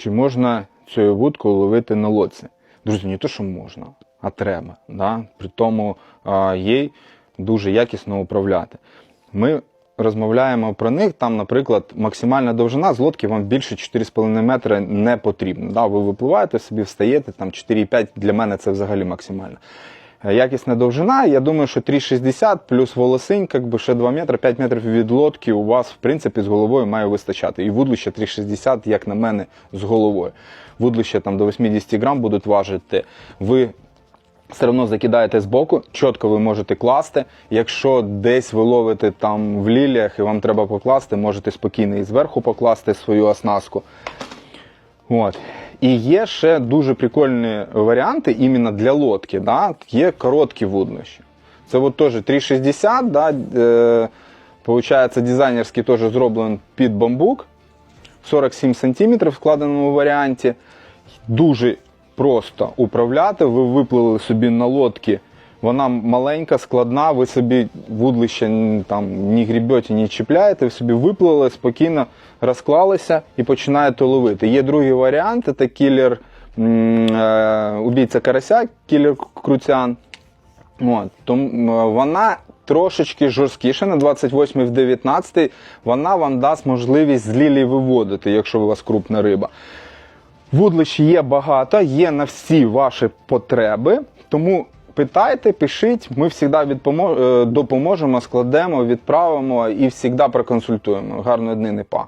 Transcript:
чи можна цю вудку ловити на лодці. Друзі, не то, що можна, а треба. Да? При тому а, їй дуже якісно управляти. Ми розмовляємо про них. Там, наприклад, максимальна довжина з лодки вам більше 4,5 метри не потрібно. Да? Ви випливаєте собі, встаєте, там 4,5 для мене це взагалі максимально. Е, Якісна довжина, я думаю, що 3,60 плюс волосинь, як би ще 2 метри, 5 метрів від лодки у вас, в принципі, з головою має вистачати. І вудлище 3,60, як на мене, з головою. Вудлище там до 80 грам будуть важити. Ви все одно закидаєте збоку, чітко ви можете класти. Якщо десь ви ловите там в ліліях і вам треба покласти, можете спокійно і зверху покласти свою оснастку. От. І є ще дуже прикольні варіанти іменно для лодки. Да? Є короткі вуднощі. Це от теж 360, да? е, получається, дизайнерський теж зроблений під бамбук. 47 см в складеному варіанті. Дуже просто управляти. Ви виплили собі на лодці. Вона маленька, складна, ви собі вудлище там ні грібете, ні чіпляєте, ви собі виплили, спокійно розклалися і починаєте ловити. Є другі варіанти, це кілер е, убійця карася, кілер круцян. От, тому вона трошечки жорсткіша на 28 в 19 вона вам дасть можливість з лілії виводити, якщо у вас крупна риба. Вудлищ є багато, є на всі ваші потреби. Тому питайте, пишіть, ми завжди е, допоможемо, складемо, відправимо і завжди проконсультуємо. Гарної дни, не па.